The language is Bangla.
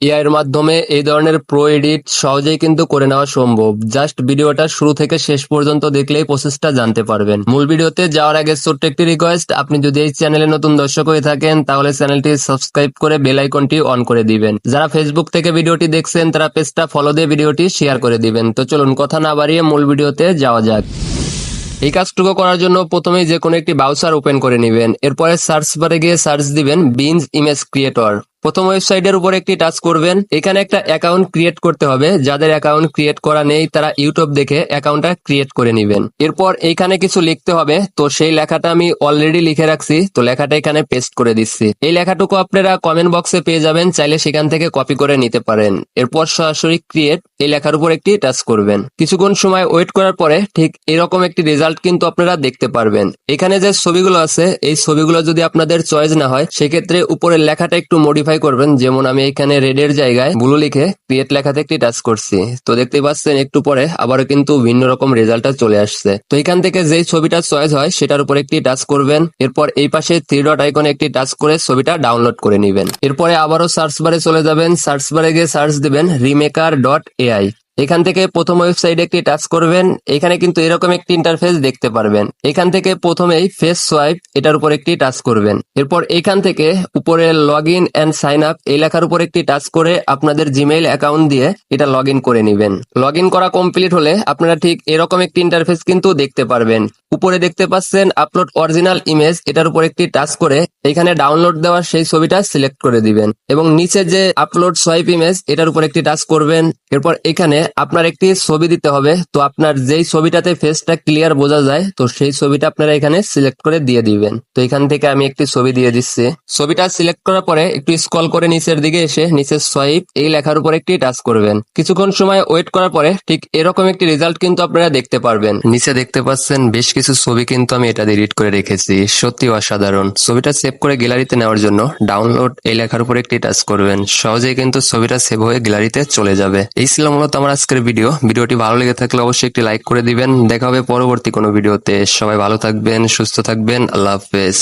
এআই এর মাধ্যমে এই ধরনের প্রো এডিট সহজেই কিন্তু করে নেওয়া সম্ভব। জাস্ট ভিডিওটা শুরু থেকে শেষ পর্যন্ত দেখলেই প্রসেসটা জানতে পারবেন। মূল ভিডিওতে যাওয়ার আগে ছোট্ট একটি রিকোয়েস্ট আপনি যদি এই চ্যানেলে নতুন দর্শক হয়ে থাকেন, তাহলে চ্যানেলটি সাবস্ক্রাইব করে বেল আইকনটি অন করে দিবেন। যারা ফেসবুক থেকে ভিডিওটি দেখছেন, তারা পেজটা ফলো দিয়ে ভিডিওটি শেয়ার করে দিবেন। তো চলুন কথা না বাড়িয়ে মূল ভিডিওতে যাওয়া যাক। এই কাজটুকু করার জন্য প্রথমেই যে কোনো একটি ব্রাউজার ওপেন করে নেবেন। এরপরে সার্চ বারে গিয়ে সার্চ দিবেন বিনস ইমেজ ক্রিয়েটর প্রথম ওয়েবসাইটের উপর একটি টাচ করবেন। এখানে একটা অ্যাকাউন্ট ক্রিয়েট করতে হবে। যাদের অ্যাকাউন্ট ক্রিয়েট করা নেই, তারা ইউটিউব দেখে অ্যাকাউন্টটা ক্রিয়েট করে নেবেন। এরপর এইখানে কিছু লিখতে হবে। তো সেই লেখাটা আমি অলরেডি লিখে রাখছি। তো লেখাটা এখানে পেস্ট করে দিচ্ছি। এই লেখাটুকু আপনারা কমেন্ট বক্সে পেয়ে যাবেন। চাইলে সেখান থেকে কপি করে নিতে পারেন। এরপর সরাসরি ক্রিয়েট এই লেখার উপর একটি টাচ করবেন। কিছুক্ষণ সময় ওয়েট করার পরে ঠিক এরকম একটি রেজাল্ট কিন্তু আপনারা দেখতে পারবেন। এখানে যে ছবিগুলো আছে, এই ছবিগুলো যদি আপনাদের চয়েস না হয়, সেক্ষেত্রে উপরের লেখাটা একটু মডিফাই করবেন, যেমন আমি এখানে রেড এর জায়গায় ব্লু লিখে ক্রিয়েট লেখাতে একটি টাচ করছি। তো দেখতে পাচ্ছেন, একটু পরে আবারও কিন্তু ভিন্ন রকম রেজাল্ট চলে আসছে। তো এখান থেকে যেই ছবিটা চয়েস হয়, সেটার উপর একটি টাচ করবেন। এরপর এই পাশে থ্রি ডট আইকনে একটি টাচ করে ছবিটা ডাউনলোড করে নিবেন। এরপরে আবারও সার্চ বারে চলে যাবেন। সার্চ বারে গিয়ে সার্চ দিবেন রিমেকার ডট এআই এখান থেকে প্রথম ওয়েবসাইটে একটি টাচ করবেন। এখানে কিন্তু এরকম একটি ইন্টারফেস দেখতে পারবেন। এখান থেকে প্রথমেই ফেস সোয়াইপ এটার উপর একটি টাচ করবেন। এরপর এখান থেকে উপরে log in and sign up এই লেখার উপর একটি টাচ করে আপনাদের জিমেইল অ্যাকাউন্ট দিয়ে এটা লগ ইন করে নেবেন। লগ ইন করা কমপ্লিট হলে আপনারা ঠিক এরকম একটি ইন্টারফেস কিন্তু দেখতে পারবেন। উপরে দেখতে পাচ্ছেন আপলোড অরিজিনাল ইমেজ এটার উপর একটি টাচ করে এখানে ডাউনলোড দেওয়ার সেই ছবিটা সিলেক্ট করে দিবেন এবং নিচে যে আপলোড সোয়াইপ ইমেজ এটার উপর একটি টাচ করবেন। এরপর এখানে আপনার একটি ছবি দিতে হবে। তো আপনার যেই ছবিটাতে ফেসটা ক্লিয়ার বোঝা যায়, তো সেই ছবিটা আপনারা এখানে সিলেক্ট করে দিয়ে দিবেন। তো এখান থেকে আমি একটি ছবি দিয়ে দিচ্ছি। ছবিটা সিলেক্ট করার পরে একটু স্ক্রল করে নিচের দিকে এসে নিচের সোয়াইপ এই লেখার উপর একটি টাচ করবেন। কিছুক্ষণ সময় ওয়েট করার পরে ঠিক এরকম একটি রেজাল্ট কিন্তু আপনারা দেখতে পারবেন। নিচে দেখতে পাচ্ছেন, বেশ কিছু ছবি কিন্তু আমি এটা এডিট করে রেখেছি। সত্যি অসাধারণ। ছবিটা সেভ করে গ্যালারিতে নেওয়ার জন্য ডাউনলোড এই লেখার উপর একটি টাচ করবেন। সহজেই কিন্তু ছবিটা সেভ হয়ে গ্যালারিতে চলে যাবে। এই ছিল মূলত আমার আজকের ভিডিও। ভিডিওটি ভালো লেগে থাকলে অবশ্যই একটি লাইক করে দিবেন। দেখা হবে পরবর্তী কোনো ভিডিওতে। সবাই ভালো থাকবেন, সুস্থ থাকবেন। আল্লাহ হাফেজ।